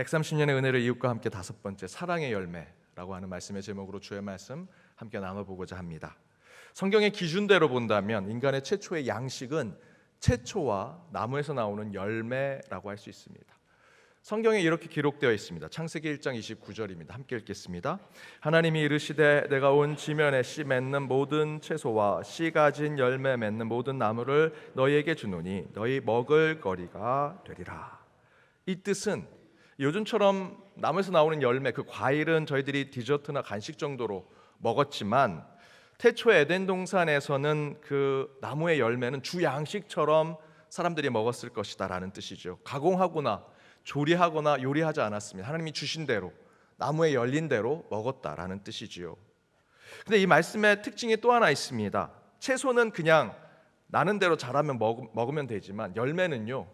130년의 은혜를 이웃과 함께 다섯 번째 사랑의 열매라고 하는 말씀의 제목으로 주의 말씀 함께 나눠보고자 합니다. 성경의 기준대로 본다면 인간의 최초의 양식은 채초와 나무에서 나오는 열매라고 할 수 있습니다. 성경에 이렇게 기록되어 있습니다. 창세기 1장 29절입니다. 함께 읽겠습니다. 하나님이 이르시되 내가 온 지면에 씨 맺는 모든 채소와 씨 가진 열매 맺는 모든 나무를 너희에게 주노니 너희 먹을 거리가 되리라. 이 뜻은 요즘처럼 나무에서 나오는 열매 그 과일은 저희들이 디저트나 간식 정도로 먹었지만 태초 에덴 동산에서는 그 나무의 열매는 주 양식처럼 사람들이 먹었을 것이다라는 뜻이죠. 가공하거나 조리하거나 요리하지 않았습니다. 하나님이 주신 대로 나무에 열린 대로 먹었다라는 뜻이지요. 근데 이 말씀의 특징이 또 하나 있습니다. 채소는 그냥 나는 대로 자라면 먹, 으면 되지만 열매는요.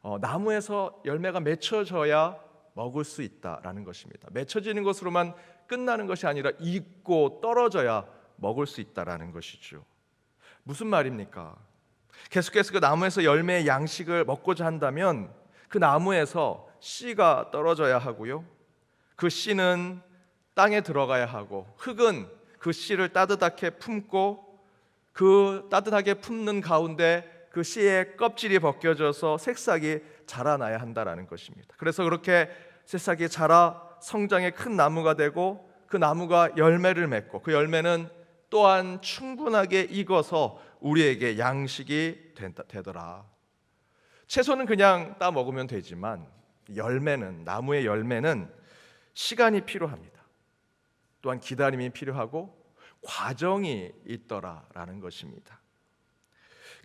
어, 나무에서 열매가 맺혀져야 먹을 수 있다라는 것입니다. 맺혀지는 것으로만 끝나는 것이 아니라 익고 떨어져야 먹을 수 있다라는 것이죠. 무슨 말입니까? 계속해서 그 나무에서 열매의 양식을 먹고자 한다면 그 나무에서 씨가 떨어져야 하고요. 그 씨는 땅에 들어가야 하고 흙은 그 씨를 따뜻하게 품고 그 따뜻하게 품는 가운데 그 씨의 껍질이 벗겨져서 새싹이 자라나야 한다라는 것입니다. 그래서 그렇게 새싹이 자라 성장의 큰 나무가 되고 그 나무가 열매를 맺고 그 열매는 또한 충분하게 익어서 우리에게 양식이 되더라. 채소는 그냥 따 먹으면 되지만 열매는 나무의 열매는 시간이 필요합니다. 또한 기다림이 필요하고 과정이 있더라라는 것입니다.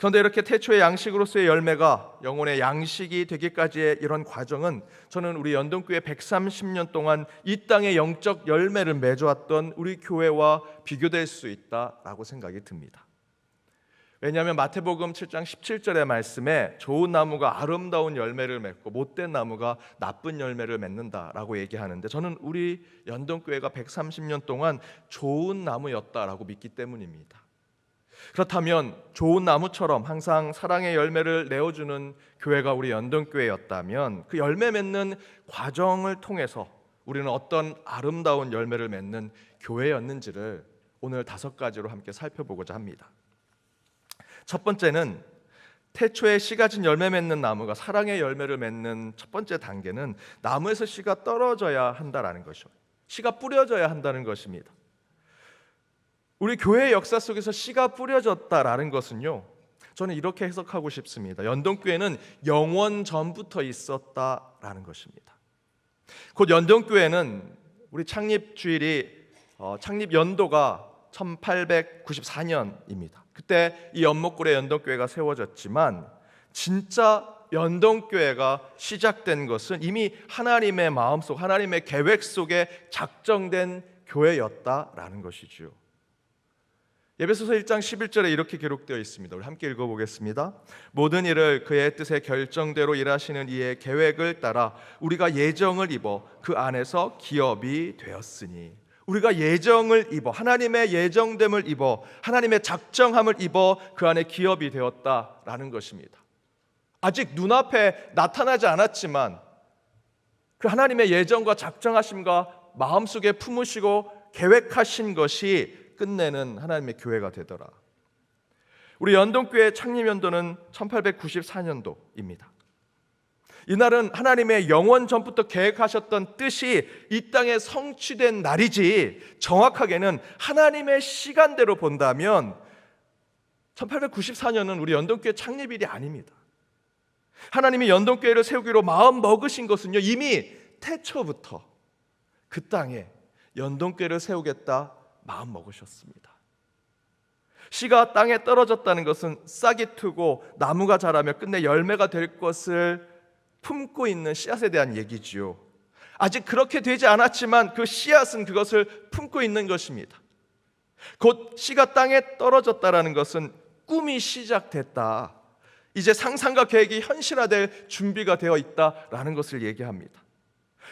그런데 이렇게 태초의 양식으로서의 열매가 영혼의 양식이 되기까지의 이런 과정은 저는 우리 연동교회 130년 동안 이 땅의 영적 열매를 맺어왔던 우리 교회와 비교될 수 있다라고 생각이 듭니다. 왜냐하면 마태복음 7장 17절의 말씀에 좋은 나무가 아름다운 열매를 맺고 못된 나무가 나쁜 열매를 맺는다라고 얘기하는데 저는 우리 연동교회가 130년 동안 좋은 나무였다라고 믿기 때문입니다. 그렇다면 좋은 나무처럼 항상 사랑의 열매를 내어주는 교회가 우리 연동교회였다면 그 열매 맺는 과정을 통해서 우리는 어떤 아름다운 열매를 맺는 교회였는지를 오늘 다섯 가지로 함께 살펴보고자 합니다. 첫 번째는 태초에 씨 가 진 열매 맺는 나무가 사랑의 열매를 맺는 첫 번째 단계는 나무에서 씨가 떨어져야 한다라는 것이죠. 씨가 뿌려져야 한다는 것입니다. 우리 교회 역사 속에서 씨가 뿌려졌다라는 것은요. 저는 이렇게 해석하고 싶습니다. 연동교회는 영원 전부터 있었다라는 것입니다. 곧 연동교회는 우리 창립 주일이 어, 창립 연도가 1894년입니다. 그때 이 연목굴의 연동교회가 세워졌지만 진짜 연동교회가 시작된 것은 이미 하나님의 마음속 하나님의 계획 속에 작정된 교회였다라는 것이지요. 예배소서 1장 11절에 이렇게 기록되어 있습니다. 우리 함께 읽어보겠습니다. 모든 일을 그의 뜻의 결정대로 일하시는 이의 계획을 따라 우리가 예정을 입어 그 안에서 기업이 되었으니 우리가 예정을 입어 하나님의 예정됨을 입어 하나님의 작정함을 입어 그 안에 기업이 되었다라는 것입니다. 아직 눈앞에 나타나지 않았지만 그 하나님의 예정과 작정하심과 마음속에 품으시고 계획하신 것이 끝내는 하나님의 교회가 되더라. 우리 연동교회 창립 연도는 1894년도입니다. 이날은 하나님의 영원 전부터 계획하셨던 뜻이 이 땅에 성취된 날이지 정확하게는 하나님의 시간대로 본다면 1894년은 우리 연동교회 창립일이 아닙니다. 하나님이 연동교회를 세우기로 마음 먹으신 것은요 이미 태초부터 그 땅에 연동교회를 세우겠다 마음 먹으셨습니다. 씨가 땅에 떨어졌다는 것은 싹이 트고 나무가 자라며 끝내 열매가 될 것을 품고 있는 씨앗에 대한 얘기지요. 아직 그렇게 되지 않았지만 그 씨앗은 그것을 품고 있는 것입니다. 곧 씨가 땅에 떨어졌다라는 것은 꿈이 시작됐다. 이제 상상과 계획이 현실화될 준비가 되어 있다라는 것을 얘기합니다.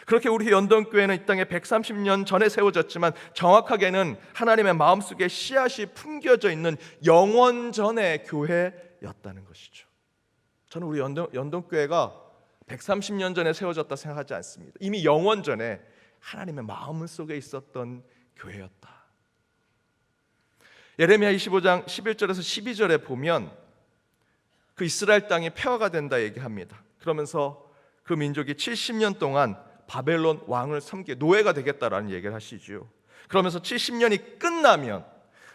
그렇게 우리 연동교회는 이 땅에 130년 전에 세워졌지만 정확하게는 하나님의 마음속에 씨앗이 품겨져 있는 영원 전의 교회였다는 것이죠. 저는 우리 연동, 연동교회가 130년 전에 세워졌다 생각하지 않습니다. 이미 영원 전에 하나님의 마음 속에 있었던 교회였다. 예레미야 25장 11절에서 12절에 보면 그 이스라엘 땅이 폐허가 된다 얘기합니다. 그러면서 그 민족이 70년 동안 바벨론 왕을 섬기 노예가 되겠다라는 얘기를 하시지요. 그러면서 70년이 끝나면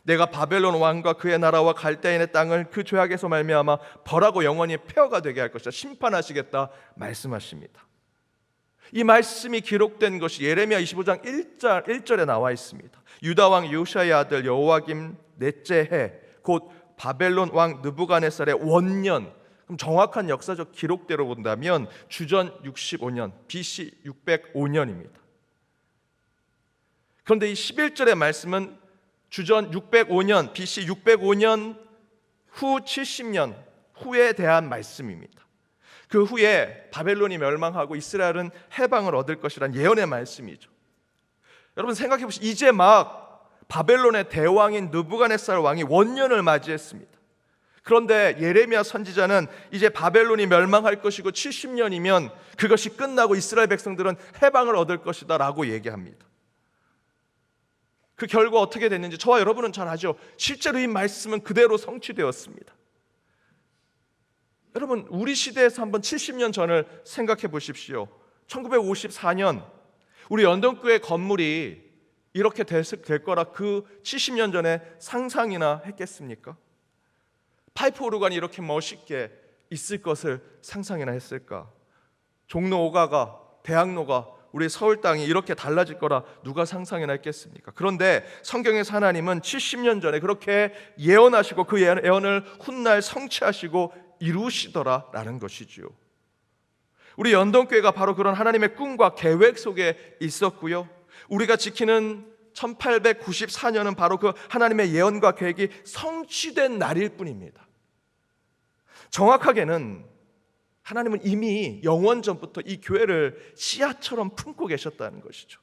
내가 바벨론 왕과 그의 나라와 갈대인의 땅을 그 죄악에서 말미암아 벌하고 영원히 폐허가 되게 할 것이다. 심판하시겠다 말씀하십니다. 이 말씀이 기록된 것이 예레미야 25장 1절 1절에 나와 있습니다. 유다 왕 요시아의 아들 여호와김 넷째 해 곧 바벨론 왕 느부갓네살의 원년 그럼 정확한 역사적 기록대로 본다면 주전 65년 BC 605년입니다. 그런데 이 11절의 말씀은 주전 605년 BC 605년 후 70년 후에 대한 말씀입니다. 그 후에 바벨론이 멸망하고 이스라엘은 해방을 얻을 것이란 예언의 말씀이죠. 여러분 생각해 보시죠. 이제 막 바벨론의 대왕인 느부갓네살 왕이 원년을 맞이했습니다. 그런데 예레미야 선지자는 이제 바벨론이 멸망할 것이고 70년이면 그것이 끝나고 이스라엘 백성들은 해방을 얻을 것이다 라고 얘기합니다. 그 결과 어떻게 됐는지 저와 여러분은 잘 아죠. 실제로 이 말씀은 그대로 성취되었습니다. 여러분, 우리 시대에서 한번 70년 전을 생각해 보십시오. 1954년 우리 연동교회 건물이 이렇게 될, 될 거라 그 70년 전에 상상이나 했겠습니까? 파이프 오르간이 이렇게 멋있게 있을 것을 상상이나 했을까? 종로 오가가 대학로가 우리 서울 땅이 이렇게 달라질 거라 누가 상상이나 했겠습니까? 그런데 성경에서 하나님은 70년 전에 그렇게 예언하시고 그 예언을 훗날 성취하시고 이루시더라라는 것이지요. 우리 연동교회가 바로 그런 하나님의 꿈과 계획 속에 있었고요. 우리가 지키는 1894년은 바로 그 하나님의 예언과 계획이 성취된 날일 뿐입니다. 정확하게는 하나님은 이미 영원 전부터 이 교회를 씨앗처럼 품고 계셨다는 것이죠.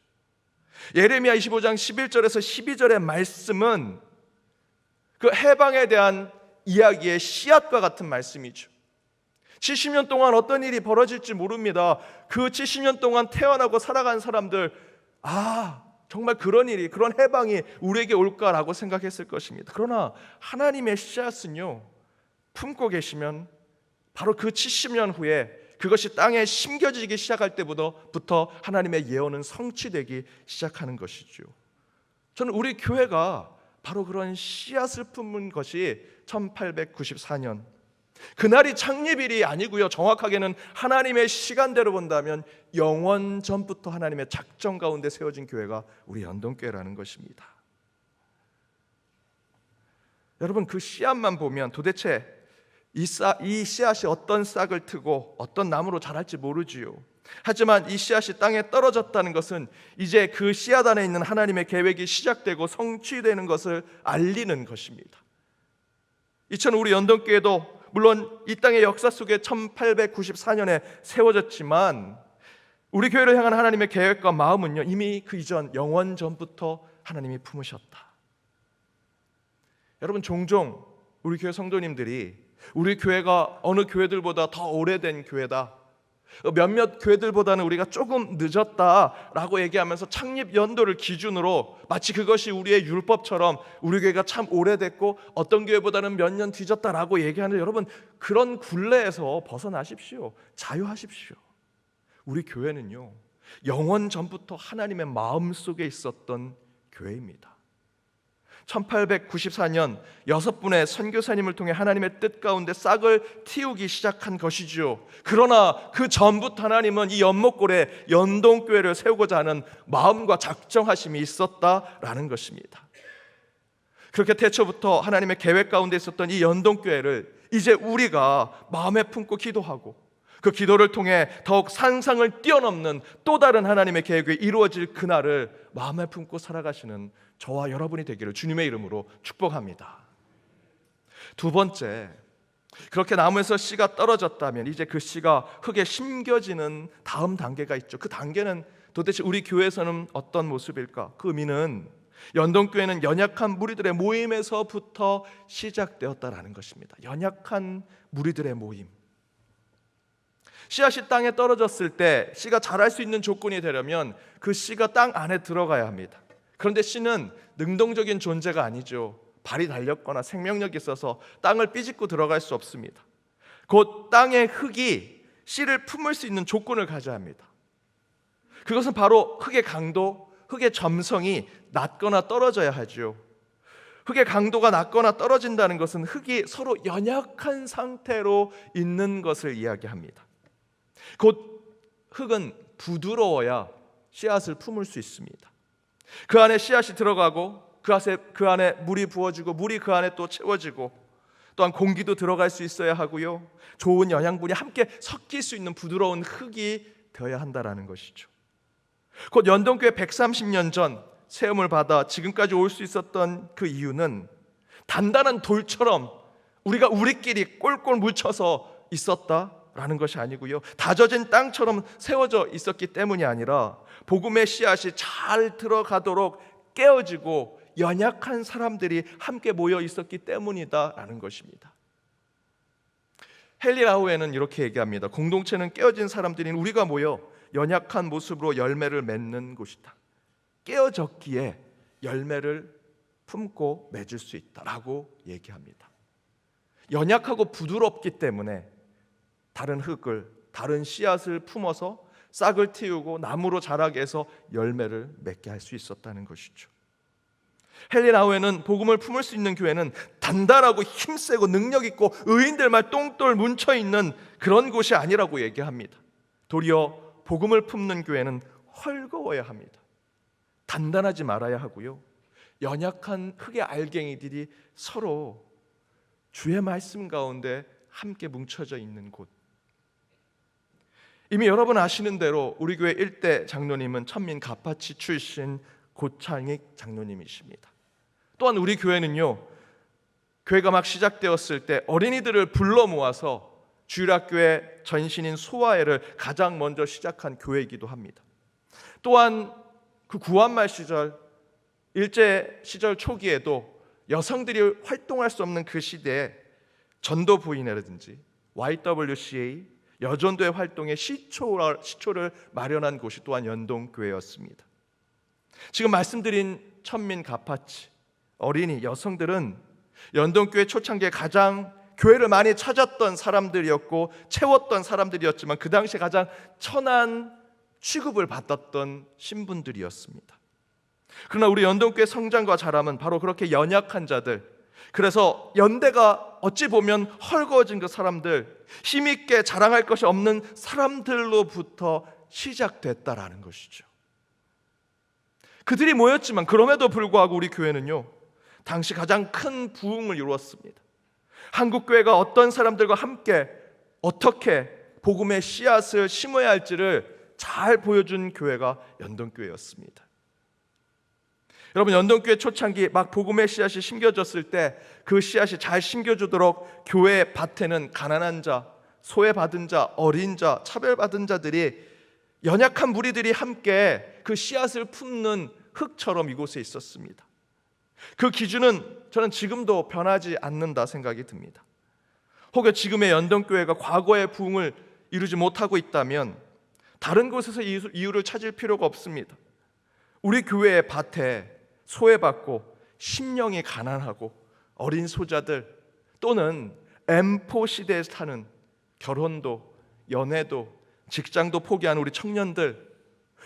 예레미야 25장 11절에서 12절의 말씀은 그 해방에 대한 이야기의 씨앗과 같은 말씀이죠. 70년 동안 어떤 일이 벌어질지 모릅니다. 그 70년 동안 태어나고 살아간 사람들, 아, 정말 그런 일이, 그런 해방이 우리에게 올까라고 생각했을 것입니다. 그러나 하나님의 씨앗은요, 품고 계시면 바로 그 70년 후에 그것이 땅에 심겨지기 시작할 때부터 하나님의 예언은 성취되기 시작하는 것이죠. 저는 우리 교회가 바로 그런 씨앗을 품은 것이 1894년 그날이 창립일이 아니고요. 정확하게는 하나님의 시간대로 본다면 영원 전부터 하나님의 작정 가운데 세워진 교회가 우리 연동교회라는 것입니다. 여러분 그 씨앗만 보면 도대체 이, 싹, 이 씨앗이 어떤 싹을 트고 어떤 나무로 자랄지 모르지요. 하지만 이 씨앗이 땅에 떨어졌다는 것은 이제 그 씨앗 안에 있는 하나님의 계획이 시작되고 성취되는 것을 알리는 것입니다. 이처럼 우리 연동교회도 물론 이 땅의 역사 속에 1894년에 세워졌지만 우리 교회를 향한 하나님의 계획과 마음은요 이미 그 이전 영원 전부터 하나님이 품으셨다. 여러분 종종 우리 교회 성도님들이 우리 교회가 어느 교회들보다 더 오래된 교회다. 몇몇 교회들보다는 우리가 조금 늦었다라고 얘기하면서 창립 연도를 기준으로 마치 그것이 우리의 율법처럼 우리 교회가 참 오래됐고 어떤 교회보다는 몇 년 뒤졌다라고 얘기하는 여러분 그런 굴레에서 벗어나십시오. 자유하십시오. 우리 교회는요. 영원 전부터 하나님의 마음 속에 있었던 교회입니다. 1894년 여섯 분의 선교사님을 통해 하나님의 뜻 가운데 싹을 틔우기 시작한 것이지요. 그러나 그 전부터 하나님은 이 연목골에 연동교회를 세우고자 하는 마음과 작정하심이 있었다라는 것입니다. 그렇게 태초부터 하나님의 계획 가운데 있었던 이 연동교회를 이제 우리가 마음에 품고 기도하고 그 기도를 통해 더욱 상상을 뛰어넘는 또 다른 하나님의 계획이 이루어질 그날을 마음에 품고 살아가시는 저와 여러분이 되기를 주님의 이름으로 축복합니다. 두 번째, 그렇게 나무에서 씨가 떨어졌다면 이제 그 씨가 흙에 심겨지는 다음 단계가 있죠. 그 단계는 도대체 우리 교회에서는 어떤 모습일까? 그 의미는 연동교회는 연약한 무리들의 모임에서부터 시작되었다라는 것입니다. 연약한 무리들의 모임. 씨앗이 땅에 떨어졌을 때 씨가 자랄 수 있는 조건이 되려면 그 씨가 땅 안에 들어가야 합니다. 그런데 씨는 능동적인 존재가 아니죠. 발이 달렸거나 생명력이 있어서 땅을 삐짓고 들어갈 수 없습니다. 곧 땅의 흙이 씨를 품을 수 있는 조건을 가져야 합니다. 그것은 바로 흙의 강도, 흙의 점성이 낮거나 떨어져야 하죠. 흙의 강도가 낮거나 떨어진다는 것은 흙이 서로 연약한 상태로 있는 것을 이야기합니다. 곧 흙은 부드러워야 씨앗을 품을 수 있습니다. 그 안에 씨앗이 들어가고 그 안에 그 안에 물이 부어지고 물이 그 안에 또 채워지고 또한 공기도 들어갈 수 있어야 하고요. 좋은 영양분이 함께 섞일 수 있는 부드러운 흙이 되어야 한다라는 것이죠. 곧 연동교회 130년 전 세움을 받아 지금까지 올 수 있었던 그 이유는 단단한 돌처럼 우리가 우리끼리 꼴꼴 묻혀서 있었다 라는 것이 아니고요. 다져진 땅처럼 세워져 있었기 때문이 아니라 복음의 씨앗이 잘 들어가도록 깨어지고 연약한 사람들이 함께 모여 있었기 때문이다라는 것입니다. 헨리 라우에는 이렇게 얘기합니다. 공동체는 깨어진 사람들인 우리가 모여 연약한 모습으로 열매를 맺는 곳이다. 깨어졌기에 열매를 품고 맺을 수 있다라고 얘기합니다. 연약하고 부드럽기 때문에 다른 흙을 다른 씨앗을 품어서 싹을 틔우고 나무로 자라게 해서 열매를 맺게 할 수 있었다는 것이죠. 헬리나우에는 복음을 품을 수 있는 교회는 단단하고 힘세고 능력 있고 의인들만 똥돌 뭉쳐 있는 그런 곳이 아니라고 얘기합니다. 도리어 복음을 품는 교회는 헐거워야 합니다. 단단하지 말아야 하고요. 연약한 흙의 알갱이들이 서로 주의 말씀 가운데 함께 뭉쳐져 있는 곳. 이미 여러분 아시는 대로 우리 교회 일대 장로님은 천민 가파치 출신 고창익 장로님이십니다. 또한 우리 교회는요. 교회가 막 시작되었을 때 어린이들을 불러 모아서 주일학교의 전신인 소아회를 가장 먼저 시작한 교회이기도 합니다. 또한 그 구한말 시절 일제 시절 초기에도 여성들이 활동할 수 없는 그 시대에 전도 부인회라든지 YWCA 여전도의 활동에 시초를, 시초를 마련한 곳이 또한 연동교회였습니다. 지금 말씀드린 천민 가파치 어린이 여성들은 연동교회 초창기에 가장 교회를 많이 찾았던 사람들이었고 채웠던 사람들이었지만 그 당시 가장 천한 취급을 받았던 신분들이었습니다. 그러나 우리 연동교회 성장과 자람은 바로 그렇게 연약한 자들, 그래서 연대가 어찌 보면 헐거워진 그 사람들, 힘있게 자랑할 것이 없는 사람들로부터 시작됐다라는 것이죠. 그들이 모였지만 그럼에도 불구하고 우리 교회는요, 당시 가장 큰 부흥을 이루었습니다. 한국 교회가 어떤 사람들과 함께 어떻게 복음의 씨앗을 심어야 할지를 잘 보여준 교회가 연동교회였습니다. 여러분 연동교회 초창기 막 복음의 씨앗이 심겨졌을 때 그 씨앗이 잘 심겨주도록 교회 밭에는 가난한 자, 소외받은 자, 어린 자, 차별받은 자들이 연약한 무리들이 함께 그 씨앗을 품는 흙처럼 이곳에 있었습니다. 그 기준은 저는 지금도 변하지 않는다 생각이 듭니다. 혹여 지금의 연동교회가 과거의 부흥을 이루지 못하고 있다면 다른 곳에서 이유를 찾을 필요가 없습니다. 우리 교회의 밭에 소외받고 심령이 가난하고 어린 소자들 또는 M4 시대에 사는 결혼도 연애도 직장도 포기한 우리 청년들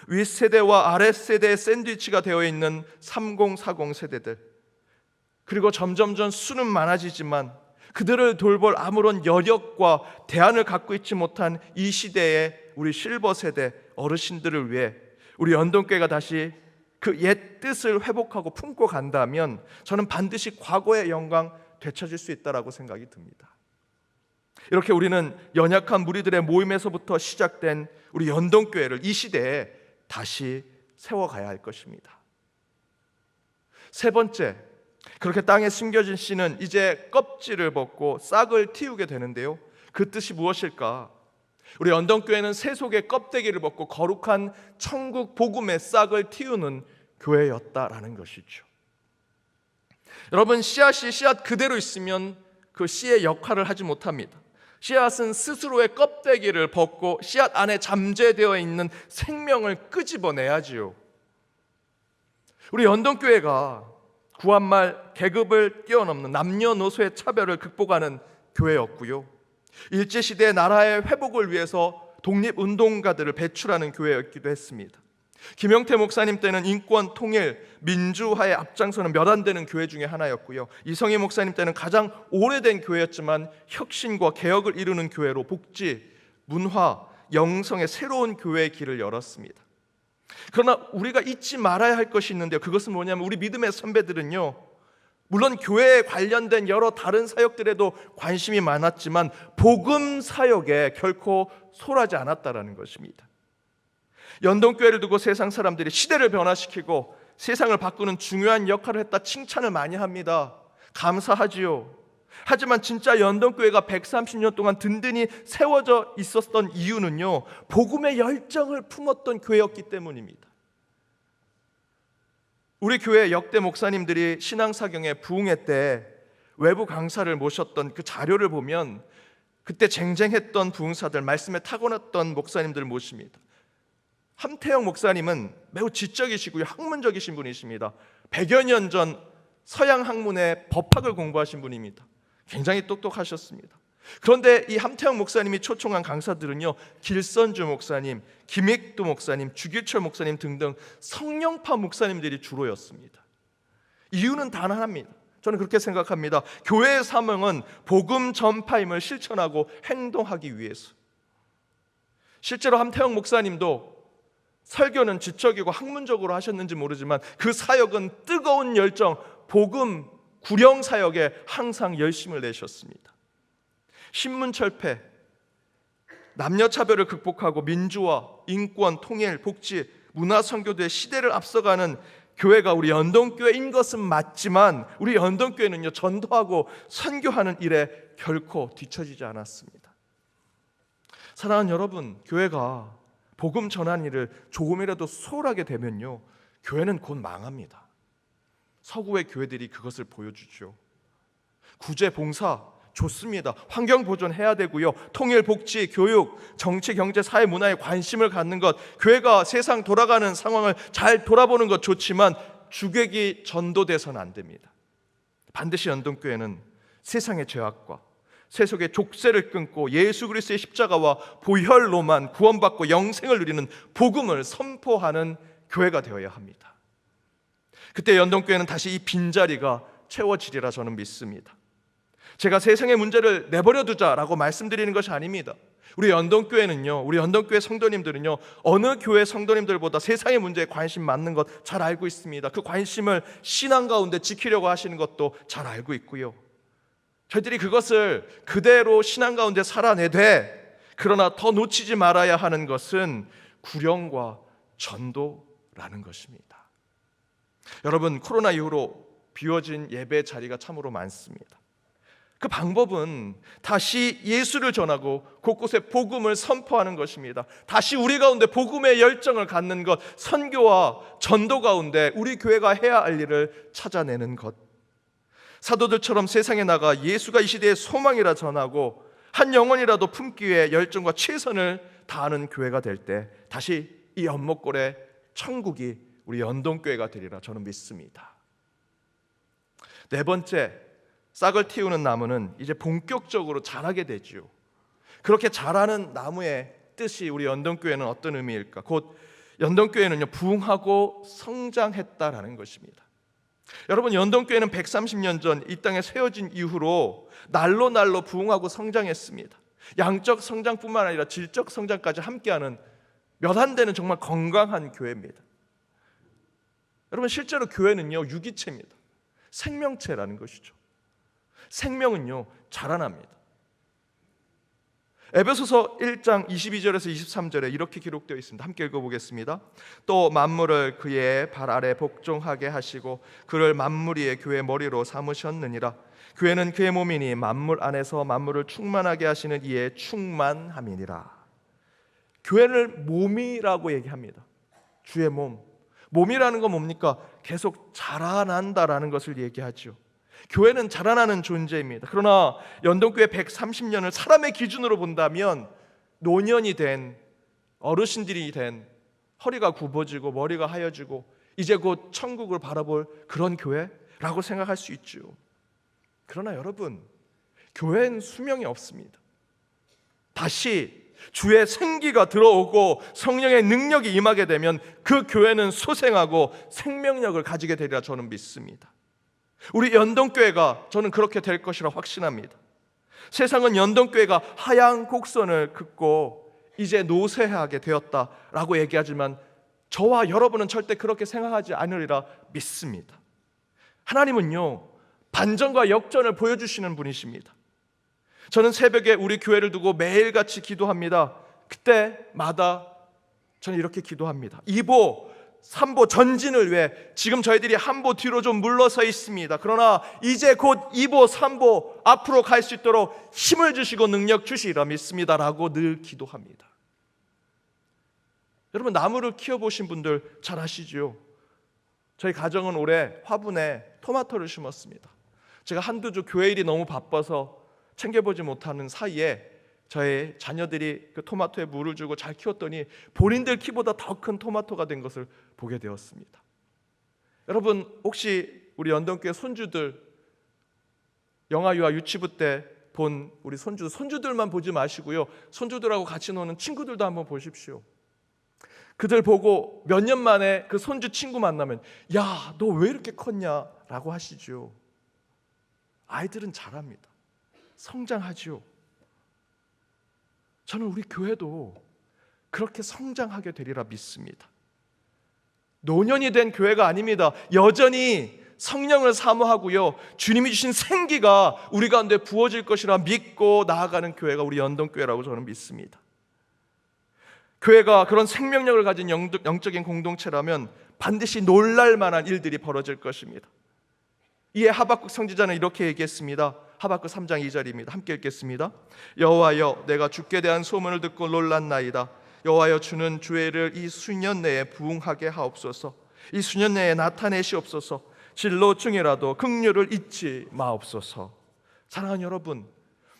윗세대와 아랫세대의 샌드위치가 되어 있는 3040 세대들 그리고 점점점 수는 많아지지만 그들을 돌볼 아무런 여력과 대안을 갖고 있지 못한 이 시대의 우리 실버 세대 어르신들을 위해 우리 연동교회가 다시 그 옛 뜻을 회복하고 품고 간다면 저는 반드시 과거의 영광 되찾을 수 있다라고 생각이 듭니다. 이렇게 우리는 연약한 무리들의 모임에서부터 시작된 우리 연동교회를 이 시대에 다시 세워가야 할 것입니다. 세 번째, 그렇게 땅에 숨겨진 씨는 이제 껍질을 벗고 싹을 틔우게 되는데요. 그 뜻이 무엇일까? 우리 연동교회는 세속의 껍데기를 벗고 거룩한 천국 복음의 싹을 틔우는 교회였다라는 것이죠. 여러분 씨앗이 씨앗 그대로 있으면 그 씨의 역할을 하지 못합니다. 씨앗은 스스로의 껍데기를 벗고 씨앗 안에 잠재되어 있는 생명을 끄집어내야지요. 우리 연동교회가 구한말 계급을 뛰어넘는 남녀노소의 차별을 극복하는 교회였고요. 일제시대 나라의 회복을 위해서 독립운동가들을 배출하는 교회였기도 했습니다. 김영태 목사님 때는 인권, 통일, 민주화에 앞장서는 몇 안 되는 교회 중에 하나였고요. 이성희 목사님 때는 가장 오래된 교회였지만 혁신과 개혁을 이루는 교회로 복지, 문화, 영성의 새로운 교회의 길을 열었습니다. 그러나 우리가 잊지 말아야 할 것이 있는데요. 그것은 뭐냐면 우리 믿음의 선배들은요. 물론 교회에 관련된 여러 다른 사역들에도 관심이 많았지만 복음 사역에 결코 소홀하지 않았다라는 것입니다. 연동교회를 두고 세상 사람들이 시대를 변화시키고 세상을 바꾸는 중요한 역할을 했다 칭찬을 많이 합니다. 감사하지요. 하지만 진짜 연동교회가 130년 동안 든든히 세워져 있었던 이유는요. 복음의 열정을 품었던 교회였기 때문입니다. 우리 교회 역대 목사님들이 신앙사경에 부흥회 때 외부 강사를 모셨던 그 자료를 보면 그때 쟁쟁했던 부흥사들 말씀에 타고났던 목사님들 모십니다. 함태영 목사님은 매우 지적이시고요 학문적이신 분이십니다. 100여 년 전 서양 학문의 법학을 공부하신 분입니다. 굉장히 똑똑하셨습니다. 그런데 이 함태영 목사님이 초청한 강사들은요 길선주 목사님, 김익두 목사님, 주길철 목사님 등등 성령파 목사님들이 주로였습니다. 이유는 단 하나입니다. 저는 그렇게 생각합니다. 교회의 사명은 복음 전파임을 실천하고 행동하기 위해서. 실제로 함태영 목사님도 설교는 지적이고 학문적으로 하셨는지 모르지만 그 사역은 뜨거운 열정, 복음 구령 사역에 항상 열심을 내셨습니다. 신문 철폐, 남녀 차별을 극복하고 민주화, 인권, 통일, 복지, 문화 선교도의 시대를 앞서가는 교회가 우리 연동교회인 것은 맞지만 우리 연동교회는요 전도하고 선교하는 일에 결코 뒤처지지 않았습니다. 사랑하는 여러분, 교회가 복음 전한 일을 조금이라도 소홀하게 되면요 교회는 곧 망합니다. 서구의 교회들이 그것을 보여주죠. 구제 봉사 좋습니다. 환경 보존 해야 되고요. 통일, 복지, 교육, 정치, 경제, 사회, 문화에 관심을 갖는 것, 교회가 세상 돌아가는 상황을 잘 돌아보는 것 좋지만 주객이 전도돼서는 안 됩니다. 반드시 연동교회는 세상의 죄악과 세속의 족쇄를 끊고 예수 그리스도의 십자가와 보혈로만 구원받고 영생을 누리는 복음을 선포하는 교회가 되어야 합니다. 그때 연동교회는 다시 이 빈자리가 채워지리라 저는 믿습니다. 제가 세상의 문제를 내버려 두자라고 말씀드리는 것이 아닙니다. 우리 연동교회는요, 우리 연동교회 성도님들은요, 어느 교회 성도님들보다 세상의 문제에 관심 많는 것 잘 알고 있습니다. 그 관심을 신앙 가운데 지키려고 하시는 것도 잘 알고 있고요. 저희들이 그것을 그대로 신앙 가운데 살아내되, 그러나 더 놓치지 말아야 하는 것은 구령과 전도라는 것입니다. 여러분, 코로나 이후로 비워진 예배 자리가 참으로 많습니다. 그 방법은 다시 예수를 전하고 곳곳에 복음을 선포하는 것입니다. 다시 우리 가운데 복음의 열정을 갖는 것, 선교와 전도 가운데 우리 교회가 해야 할 일을 찾아내는 것. 사도들처럼 세상에 나가 예수가 이 시대의 소망이라 전하고 한 영혼이라도 품기 위해 열정과 최선을 다하는 교회가 될 때 다시 이 연목골의 천국이 우리 연동교회가 되리라 저는 믿습니다. 네 번째, 싹을 틔우는 나무는 이제 본격적으로 자라게 되지요. 그렇게 자라는 나무의 뜻이 우리 연동교회는 어떤 의미일까? 곧 연동교회는요 부흥하고 성장했다라는 것입니다. 여러분 연동교회는 130년 전 이 땅에 세워진 이후로 날로 날로 부흥하고 성장했습니다. 양적 성장뿐만 아니라 질적 성장까지 함께하는 몇 안 되는 정말 건강한 교회입니다. 여러분 실제로 교회는요 유기체입니다. 생명체라는 것이죠. 생명은요 자라납니다. 에베소서 1장 22절에서 23절에 이렇게 기록되어 있습니다. 함께 읽어보겠습니다. 또 만물을 그의 발 아래 복종하게 하시고 그를 만물 위의 교회 머리로 삼으셨느니라. 교회는 그의 몸이니 만물 안에서 만물을 충만하게 하시는 이의 충만함이니라. 교회를 몸이라고 얘기합니다. 주의 몸. 몸이라는 건 뭡니까? 계속 자라난다라는 것을 얘기하죠. 교회는 자라나는 존재입니다. 그러나 연동교회 130년을 사람의 기준으로 본다면 노년이 된 어르신들이 된 허리가 굽어지고 머리가 하얘지고 이제 곧 천국을 바라볼 그런 교회라고 생각할 수 있죠. 그러나 여러분, 교회는 수명이 없습니다. 다시 주의 생기가 들어오고 성령의 능력이 임하게 되면 그 교회는 소생하고 생명력을 가지게 되리라 저는 믿습니다. 우리 연동교회가 저는 그렇게 될 것이라 확신합니다. 세상은 연동교회가 하얀 곡선을 긋고 이제 노쇠하게 되었다라고 얘기하지만 저와 여러분은 절대 그렇게 생각하지 않으리라 믿습니다. 하나님은요, 반전과 역전을 보여주시는 분이십니다. 저는 새벽에 우리 교회를 두고 매일같이 기도합니다. 그때마다 저는 이렇게 기도합니다. 2보, 3보 전진을 위해 지금 저희들이 한 보 뒤로 좀 물러서 있습니다. 그러나 이제 곧 2보, 3보 앞으로 갈 수 있도록 힘을 주시고 능력 주시리라 믿습니다라고 늘 기도합니다. 여러분 나무를 키워 보신 분들 잘 아시죠? 저희 가정은 올해 화분에 토마토를 심었습니다. 제가 한두 주 교회 일이 너무 바빠서 챙겨보지 못하는 사이에 저의 자녀들이 그 토마토에 물을 주고 잘 키웠더니 본인들 키보다 더 큰 토마토가 된 것을 보게 되었습니다. 여러분 혹시 우리 연동교회 손주들 영아유아 유치부 때 본 우리 손주 손주들만 보지 마시고요 손주들하고 같이 노는 친구들도 한번 보십시오. 그들 보고 몇 년 만에 그 손주 친구 만나면 야 너 왜 이렇게 컸냐라고 하시죠. 아이들은 잘합니다. 성장하지요. 저는 우리 교회도 그렇게 성장하게 되리라 믿습니다. 노년이 된 교회가 아닙니다. 여전히 성령을 사모하고요. 주님이 주신 생기가 우리 가운데 부어질 것이라 믿고 나아가는 교회가 우리 연동교회라고 저는 믿습니다. 교회가 그런 생명력을 가진 영적인 공동체라면 반드시 놀랄 만한 일들이 벌어질 것입니다. 이에 하박국 성지자는 이렇게 얘기했습니다. 하박국 3장 2절입니다. 함께 읽겠습니다. 여호와여 내가 주께 대한 소문을 듣고 놀랐나이다. 여호와여 주는 주의를 이 수년 내에 부응하게 하옵소서. 이 수년 내에 나타내시옵소서. 진로 중이라도 긍휼을 잊지 마옵소서. 사랑하는 여러분,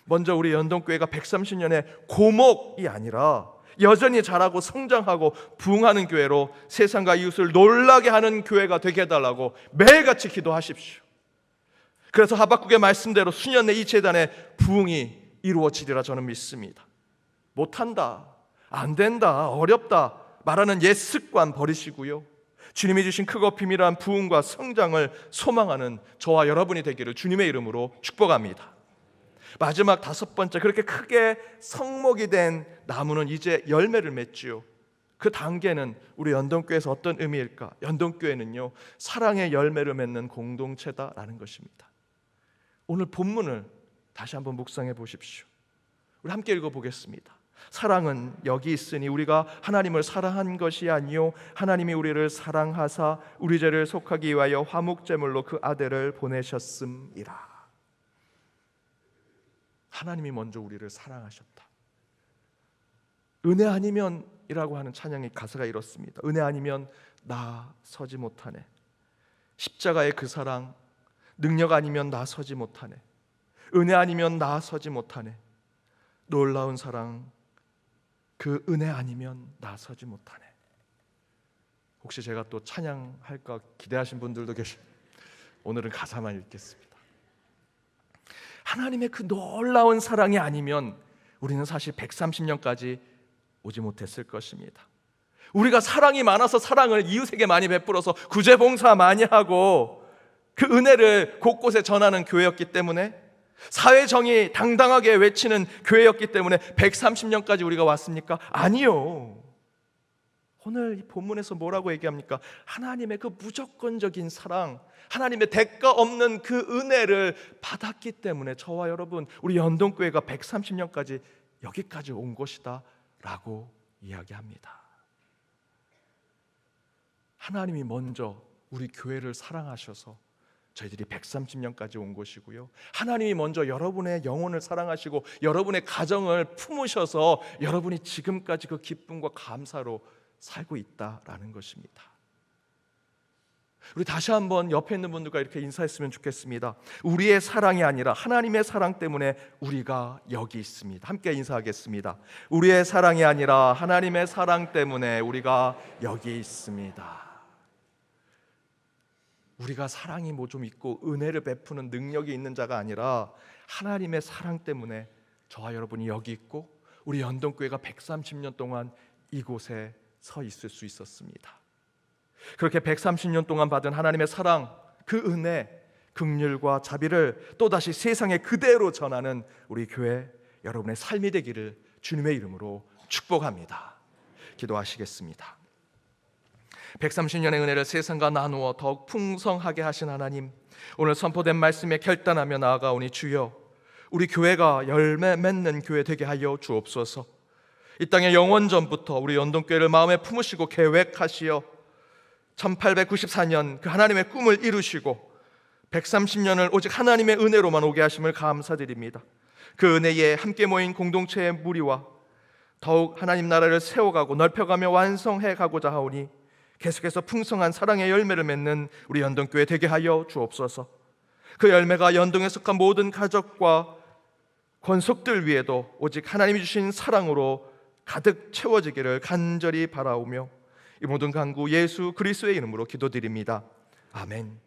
먼저 우리 연동교회가 130년의 고목이 아니라 여전히 자라고 성장하고 부흥하는 교회로 세상과 이웃을 놀라게 하는 교회가 되게 해달라고 매일같이 기도하십시오. 그래서 하박국의 말씀대로 수년 내 이 재단의 부흥이 이루어지리라 저는 믿습니다. 못한다, 안 된다, 어렵다 말하는 옛 습관 버리시고요. 주님이 주신 크고 비밀한 부흥과 성장을 소망하는 저와 여러분이 되기를 주님의 이름으로 축복합니다. 마지막 다섯 번째 그렇게 크게 성목이 된 나무는 이제 열매를 맺지요. 그 단계는 우리 연동교회에서 어떤 의미일까? 연동교회는요 사랑의 열매를 맺는 공동체다라는 것입니다. 오늘 본문을 다시 한번 묵상해 보십시오. 우리 함께 읽어 보겠습니다. 사랑은 여기 있으니 우리가 하나님을 사랑한 것이 아니요 하나님이 우리를 사랑하사 우리 죄를 속하기 위하여 화목 제물로 그 아들을 보내셨음이라. 하나님이 먼저 우리를 사랑하셨다. 은혜 아니면이라고 하는 찬양의 가사가 이렇습니다. 은혜 아니면 나 서지 못하네. 십자가의 그 사랑 능력 아니면 나 서지 못하네. 은혜 아니면 나 서지 못하네. 놀라운 사랑 그 은혜 아니면 나 서지 못하네. 혹시 제가 또 찬양할까 기대하신 분들도 계시. 오늘은 가사만 읽겠습니다. 하나님의 그 놀라운 사랑이 아니면 우리는 사실 130년까지 오지 못했을 것입니다. 우리가 사랑이 많아서 사랑을 이웃에게 많이 베풀어서 구제 봉사 많이 하고 그 은혜를 곳곳에 전하는 교회였기 때문에 사회 정의 당당하게 외치는 교회였기 때문에 130년까지 우리가 왔습니까? 아니요. 오늘 이 본문에서 뭐라고 얘기합니까? 하나님의 그 무조건적인 사랑, 하나님의 대가 없는 그 은혜를 받았기 때문에 저와 여러분, 우리 연동교회가 130년까지 여기까지 온 것이다 라고 이야기합니다. 하나님이 먼저 우리 교회를 사랑하셔서 저희들이 130년까지 온 것이고요. 하나님이 먼저 여러분의 영혼을 사랑하시고 여러분의 가정을 품으셔서 여러분이 지금까지 그 기쁨과 감사로 살고 있다라는 것입니다. 우리 다시 한번 옆에 있는 분들과 이렇게 인사했으면 좋겠습니다. 우리의 사랑이 아니라 하나님의 사랑 때문에 우리가 여기 있습니다. 함께 인사하겠습니다. 우리의 사랑이 아니라 하나님의 사랑 때문에 우리가 여기 있습니다. 우리가 사랑이 뭐 좀 있고 은혜를 베푸는 능력이 있는 자가 아니라 하나님의 사랑 때문에 저와 여러분이 여기 있고 우리 연동교회가 130년 동안 이곳에 서 있을 수 있었습니다. 그렇게 130년 동안 받은 하나님의 사랑, 그 은혜, 극률과 자비를 또다시 세상에 그대로 전하는 우리 교회 여러분의 삶이 되기를 주님의 이름으로 축복합니다. 기도하시겠습니다. 130년의 은혜를 세상과 나누어 더욱 풍성하게 하신 하나님, 오늘 선포된 말씀에 결단하며 나아가오니 주여, 우리 교회가 열매 맺는 교회 되게 하여 주옵소서. 이 땅의 영원 전부터 우리 연동교회를 마음에 품으시고 계획하시어 1894년 그 하나님의 꿈을 이루시고 130년을 오직 하나님의 은혜로만 오게 하심을 감사드립니다. 그 은혜에 함께 모인 공동체의 무리와 더욱 하나님 나라를 세워가고 넓혀가며 완성해 가고자 하오니 계속해서 풍성한 사랑의 열매를 맺는 우리 연동교회 되게 하여 주옵소서. 그 열매가 연동에 속한 모든 가족과 권속들 위에도 오직 하나님이 주신 사랑으로 가득 채워지기를 간절히 바라오며 이 모든 간구 예수 그리스도의 이름으로 기도드립니다. 아멘.